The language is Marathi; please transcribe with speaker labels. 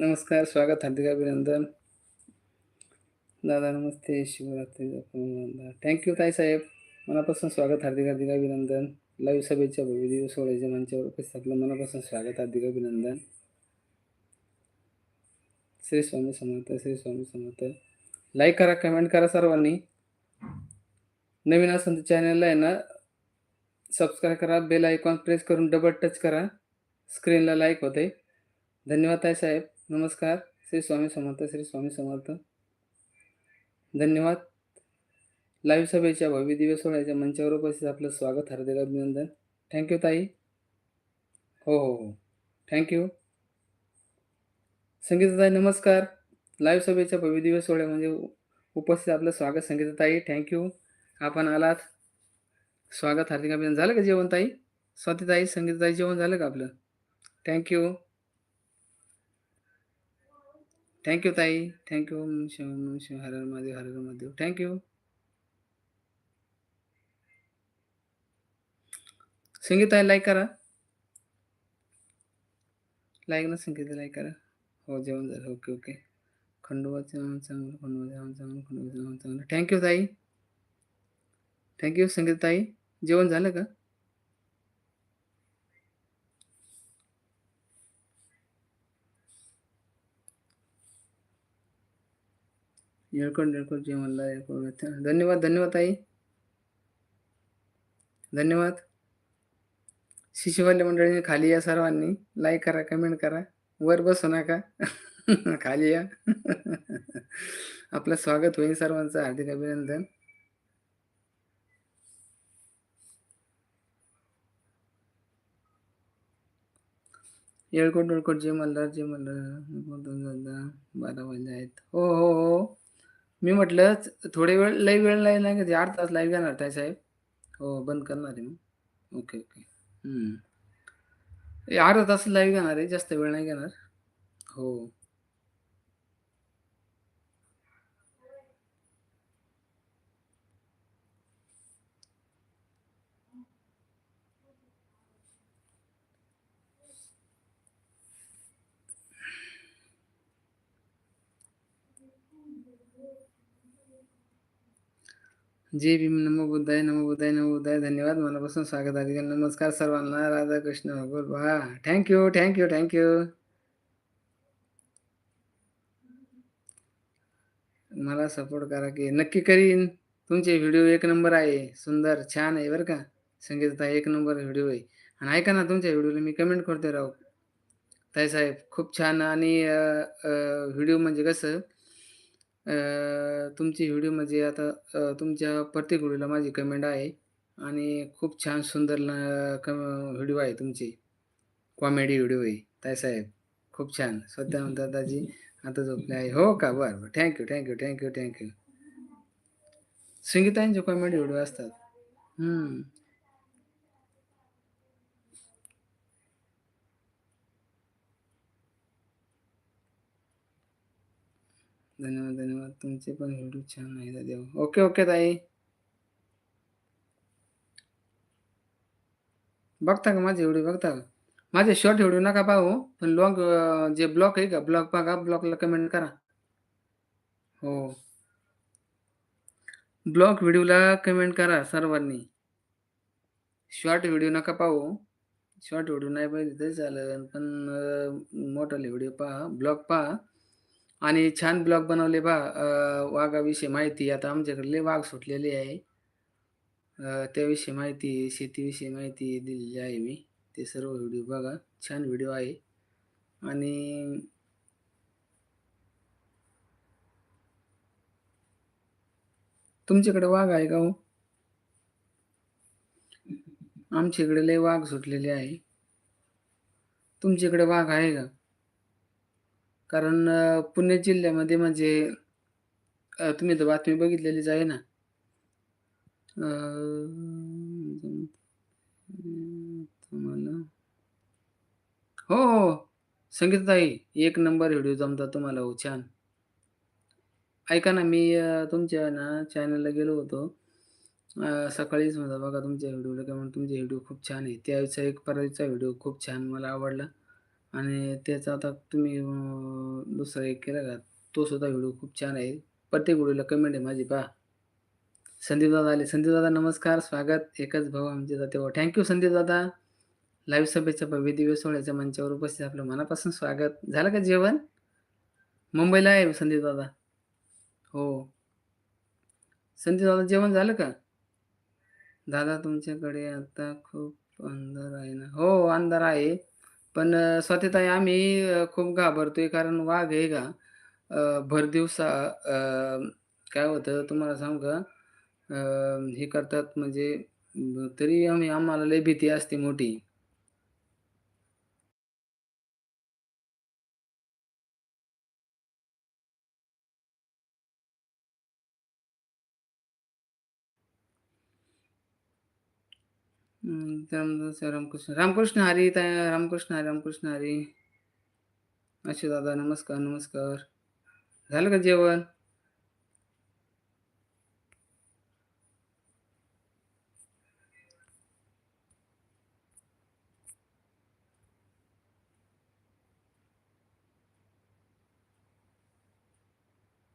Speaker 1: नमस्कार, स्वागत, हार्दिक अभिनंदन. दादा नमस्ते, शिवरात्री थँक्यू ताई साहेब मनापासून स्वागत, हार्दिक हार्दिक अभिनंदन. लाईव्ह सभेच्या भव्य दिवस सोहळ्याच्या मंचावर उपस्थित आपलं मनापासून स्वागत, हार्दिक अभिनंदन. श्री स्वामी समर्थ, श्री स्वामी समर्थ. लाईक करा, कमेंट करा सर्वांनी. नवीन असेल तर चॅनलला आहे ना सबस्क्राईब करा, बेल आयकॉन प्रेस करून डबल टच करा. स्क्रीनला लाईक होते. धन्यवाद ताईसाहेब. नमस्कार. श्री स्वामी समर्थ, श्री स्वामी समर्थ. धन्यवाद. लाईव्ह सभेच्या भव्य दिवस सोहळ्याच्या मंचावर उपस्थित आपलं स्वागत, हार्दिक अभिनंदन. थँक्यू ताई. हो, हो, हो. थँक्यू संगीताताई नमस्कार. लाईव्ह सभेच्या भव्य दिवस सोहळ्या म्हणजे उपस्थित आपलं स्वागत संगीताताई. थँक्यू आपण आलात. स्वागत, हार्दिक अभिनंदन. झालं का जेवण ताई? स्वातीताई, संगीताताई जेवण झालं का आपलं? थँक्यू थँक्यू ताई. Thank you Shiv Shiv Har Har Mahadev, Har Har Mahadev. Thank you you. संगीताताई like करा. लाईक ना संगीता लाईक करा. हो, जेवण झालं. Okay, okay. खंडोबाचं जेवण चांगलं, खंडोबा जेवण चांगलं, खंडोबा जेवण चांगलं. थँक्यू ताई. थँक्यू संगीत ताई जेवण झालं का? येळकोट येळकोट जेवणला येळकोट धन्यवाद, धन्यवाद ताई. धन्यवाद. शिशुवाल्या मंडळींनी खाली या सर्वांनी. लाईक करा, कमेंट करा. वर बसू नका. खाली या. आपलं स्वागत होईल सर्वांचं. हार्दिक अभिनंदन. येळकोट येळकोट जय मल्हार जय मल्हार बारा वाजले आहेत. हो, हो, हो. मी म्हटलं थोडे वेळ लई वेळ नाही नाही म्हणजे आठ तास लाईव्ह घेणार ताई साहेब. हो, बंद करणार आहे मी. Okay, okay. अर्धा तास लाईव्ह घेणार आहे. जास्त वेळ नाही घेणार. हो. जे भीम, नमो बुद्धाय, नमो बुद्धाय, नमो बुद्धाय. धन्यवाद. मनापासून स्वागत आहे. नमस्कार सर्वांना. राधाकृष्ण भगवत वा thank you thank you thank you मला सपोर्ट करा की नक्की करीन. तुमचे व्हिडिओ एक नंबर आहे. सुंदर, छान आहे बरं का. संगीतता एक नंबर व्हिडिओ आहे. आणि ऐका ना तुमच्या व्हिडिओला मी कमेंट करते राहू ताई साहेब खूप छान आणि व्हिडिओ म्हणजे कसं तुमची व्हिडिओ म्हणजे आता तुमच्या प्रत्येक व्हिडिओला माझी कमेंट आहे आणि खूप छान सुंदर व्हिडिओ आहे तुमची. कॉमेडी व्हिडिओ आहे ताई साहेब. खूप छान. स्वतः दादाजी आता झोपले आहे. हो का? बरं, बरं. Thank you, thank you, thank you, thank you. संगीतांचे comedy video असतात. हं. धन्यवाद, धन्यवाद. तुमचे पण व्हिडिओ छान आहे दादा. ओके, ओके ताई. बघता का माझे व्हिडिओ बघता का? माझे शॉर्ट व्हिडिओ नका पाहू. पण लॉग जे ब्लॉग आहे का ब्लॉग बघा. ब्लॉगला कमेंट करा. हो. ब्लॉग व्हिडिओला कमेंट करा सर्वांनी. शॉर्ट व्हिडिओ नका पाहू. शॉर्ट व्हिडिओ नाही पाहिजे तरी चालेल. पण मोठाले व्हिडिओ पहा. ब्लॉग पहा. आणि छान ब्लॉग बनवले बा वाघाविषयी माहिती आता आमच्याकडे लय वाघ सुटलेले आहे. त्याविषयी माहिती, शेतीविषयी माहिती दिलेली आहे मी. ते सर्व व्हिडिओ बघा. छान व्हिडिओ आहे. आणि तुमच्याकडे वाघ आहे का हो? आमच्याकडे लय वाघ सुटलेले आहे. तुमच्याकडे वाघ आहे का? कारण पुणे जिल्ह्यामध्ये म्हणजे तुम्ही तर बातमी बघितलेलीच आहे ना. तुम्हाला हो, हो. हो. संगीताताई एक नंबर व्हिडिओ जमतात तुम्हाला हो छान. ऐका ना मी तुमच्या ना चॅनलला गेलो होतो. सकाळीच म्हणलं बघा तुमच्या व्हिडिओला काय म्हणून तुमचे व्हिडिओ खूप छान आहे. त्यावेळेचा एक परवाचा व्हिडिओ खूप छान मला आवडला. आणि त्याचा आता तुम्ही दुसरा एक केला का? तो सुद्धा व्हिडिओ खूप छान आहे. प्रत्येक व्हिडिओला कमेंट आहे माझी पहा. संदीप दादा आले. संदीप दादा नमस्कार स्वागत. एकच भाऊ आमचे जाते भाऊ. थँक्यू संदीप दादा लाईव्ह सभेच्या भव्य दिवस सोहळ्याच्या मंचावर उपस्थित आपलं मनापासून स्वागत. झालं का जेवण? मुंबईला आहे संदीप दादा हो. संदीप दादा जेवण झालं का? दादा तुमच्याकडे आता खूप अंधार आहे ना? हो अंधार आहे. पण अ, स्वातीताई आम्ही अ, खूप घाबरतोय कारण वाघ आहे का? अ, भर दिवसा अ, काय होतं तुम्हाला सांगू का? अ, हे करतात म्हणजे तरी आम्ही आम्हाला लय भीती असते मोठी. त्यानंतर रामकृष्ण रामकृष्ण हरी ताई रामकृष्ण हरी रामकृष्ण हरी. अशे दादा नमस्कार नमस्कार. झालं का जेवण?